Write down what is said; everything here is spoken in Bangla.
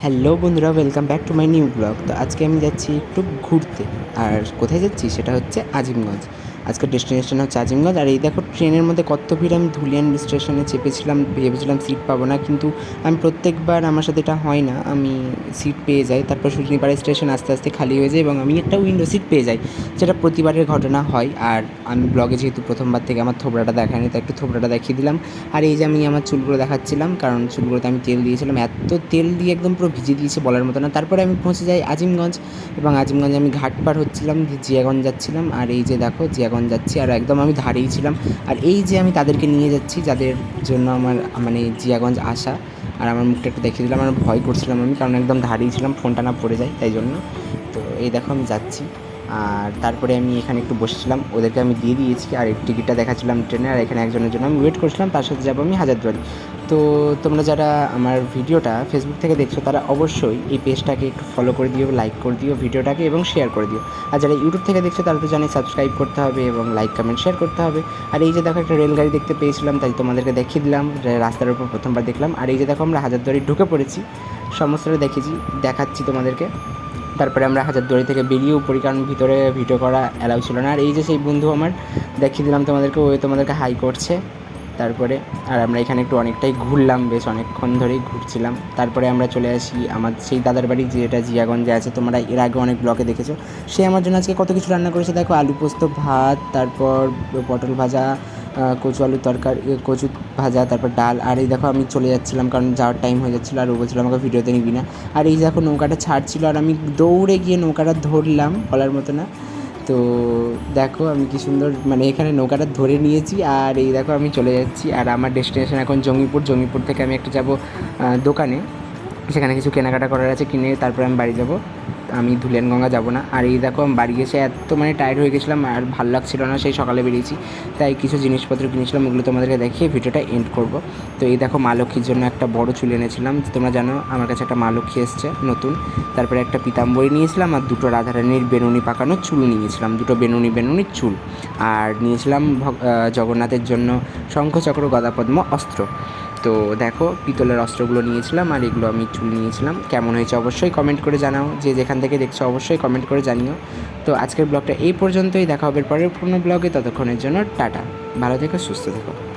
হ্যালো বন্ধুরা welcome back to my new blog তো আজকে আমি যাচ্ছি একটু ঘুরতে। আর কোথায় যাচ্ছি সেটা হচ্ছে আজিমগঞ্জ। আজকের ডেস্টিনেশন হচ্ছে আজিমগঞ্জ। আর এই দেখো ট্রেনের মধ্যে কত ভিড়, আমি ধুলিয়ান স্টেশনে চেপেছিলাম, ভেবেছিলাম সিট পাবো না, কিন্তু আমি প্রত্যেকবার আমার সাথে এটা হয় না। আমি সিট পেয়ে যাই, তারপর সুজনিপাড়া স্টেশন আস্তে আস্তে খালি হয়ে যায় এবং আমি একটা উইন্ডো সিট পেয়ে যাই, যেটা প্রতিবারের ঘটনা হয়। আর আমি ব্লগে যেহেতু প্রথমবার থেকে আমার থোবড়াটা দেখায়নি, তাই একটু থোবড়াটা দেখিয়ে দিলাম। আর এই যে আমি আমার চুলগুলো দেখাচ্ছিলাম, কারণ চুলগুলোতে আমি তেল দিয়েছিলাম, এত তেল দিয়ে একদম পুরো ভিজে দিয়েছে বলার মতো না। তারপরে আমি পৌঁছে যাই আজিমগঞ্জ, এবং আজিমগঞ্জে আমি ঘাট পার হচ্ছিলাম জিয়াগঞ্জ যাচ্ছিলাম। আর এই যে দেখো, জিয়াগঞ্জ যাচ্ছি, আর একদম আমি ধারেই ছিলাম। আর এই যে আমি তাদেরকে নিয়ে যাচ্ছি, যাদের জন্য আমার মানে জিয়াগঞ্জ আসা, আর আমার মুখটা একটু দেখিয়ে দিলাম। আমার ভয় করছিলাম আমি, কারণ একদম ধারেই ছিলাম, ফোনটা না পড়ে যায়, তাই জন্য। তো এই দেখো আমি যাচ্ছি। আর তারপরে আমি এখানে একটু বসেছিলাম, ওদেরকে আমি দিয়ে দিয়েছি আর টিকিটটা দেখাচ্ছিলাম ট্রেনে আর এখানে একজনের জন্য আমি ওয়েট করছিলাম, তার সাথে যাব আমি হাজারদুয়ারি। তো তোমরা যারা আমার ভিডিওটা ফেসবুক থেকে দেখছ, তারা অবশ্যই এই পেজটাকে একটু ফলো করে দিও লাইক করে দিও ভিডিওটাকে এবং শেয়ার করে দিও। আর যারা ইউটিউব থেকে দেখছ, তারা তো জানি সাবস্ক্রাইব করতে হবে এবং লাইক কমেন্ট শেয়ার করতে হবে। আর এই যে দেখো একটা রেলগাড়ি দেখতে পেয়েছিলাম, তাই তোমাদেরকে দেখিয়ে দিলাম রাস্তার উপর প্রথমবার দেখলাম। আর এই যে দেখো আমরা হাজারদুয়ারি ঢুকে পড়েছি, সমস্তটা দেখেছি, দেখাচ্ছি তোমাদেরকে। তারপরে আমরা হাজারদুয়ারি থেকে বেরিয়েও পড়ি কারণ ভিতরে ভিডিও করা অ্যালাউ ছিল না। আর এই যে সেই বন্ধু আমার, দেখিয়ে দিলাম তোমাদেরকে ওই তোমাদেরকে হাই করছে। তারপরে, আর আমরা এখানে একটু অনেকটাই ঘুরলাম, বেশ অনেকক্ষণ ধরেই ঘুরছিলাম। তারপরে আমরা চলে আসি আমার সেই দাদার বাড়ি, যেটা জিয়াগঞ্জে আছে। তোমরা এর আগে অনেক ব্লকে দেখেছ। সে আমার জন্য আজকে কত কিছু রান্না করেছে, দেখো, আলু পোস্ত, ভাত, তারপর পটল ভাজা কচু আলুর তরকারি কচু ভাজা, তারপর ডাল। আর এই দেখো আমি চলে যাচ্ছিলাম কারণ যাওয়ার টাইম হয়ে যাচ্ছিল আর ও বলছিল আমাকে ভিডিওতে নিবি না। আর এই দেখো নৌকাটা ছাড়ছিল আর আমি দৌড়ে গিয়ে নৌকাটা ধরলাম, বলার মতো না। তো দেখো আমি কি সুন্দর মানে এখানে নৌকাটা ধরে নিয়েছি আর এই দেখো আমি চলে যাচ্ছি। আর আমার ডেস্টিনেশন এখন জঙ্গিপুর। জঙ্গিপুর থেকে আমি একটা যাব দোকানে। সেখানে কিছু কেনাকাটা করার আছে কিনে তারপরে আমি বাড়ি যাব। আমি ধুলিয়ানগঙ্গা যাব না। আর এই দেখো, আমি বাড়ি এসে এত মানে টায়ার্ড হয়ে গেছিলাম আর ভালো লাগছিল না, সেই সকালে বেরিয়েছি। তাই কিছু জিনিসপত্র কিনেছিলাম, ওগুলো তোমাদেরকে দেখিয়ে ভিডিওটা এন্ড করব। তো এই দেখো, মা লক্ষ্মীর জন্য একটা বড় চুল এনেছিলাম। তোমরা জানো, আমার কাছে একটা মা লক্ষ্মী এসছে, নতুন। তারপরে একটা পিতাম্বরী নিয়েছিলাম আর দুটো রাধারানীর বেনুনি পাকানো চুল নিয়েছিলাম, দুটো বেনুনি বেনুনির চুল। আর নিয়েছিলাম জগন্নাথের জন্য শঙ্খচক্র গদাপদ্ম অস্ত্র। তো দেখো, পিতলের অস্ত্রগুলো নিয়েছিলাম আর এগুলো আমি চুল নিয়েছিলাম। কেমন হয়েছে অবশ্যই কমেন্ট করে জানাও। যে যেখান থেকে দেখছ অবশ্যই কমেন্ট করে জানিও। তো আজকের ব্লগটা এই পর্যন্তই। দেখা হবে পরের পুরনো ব্লগে ততক্ষণের জন্য টাটা। ভালো থেকো, সুস্থ থেকো।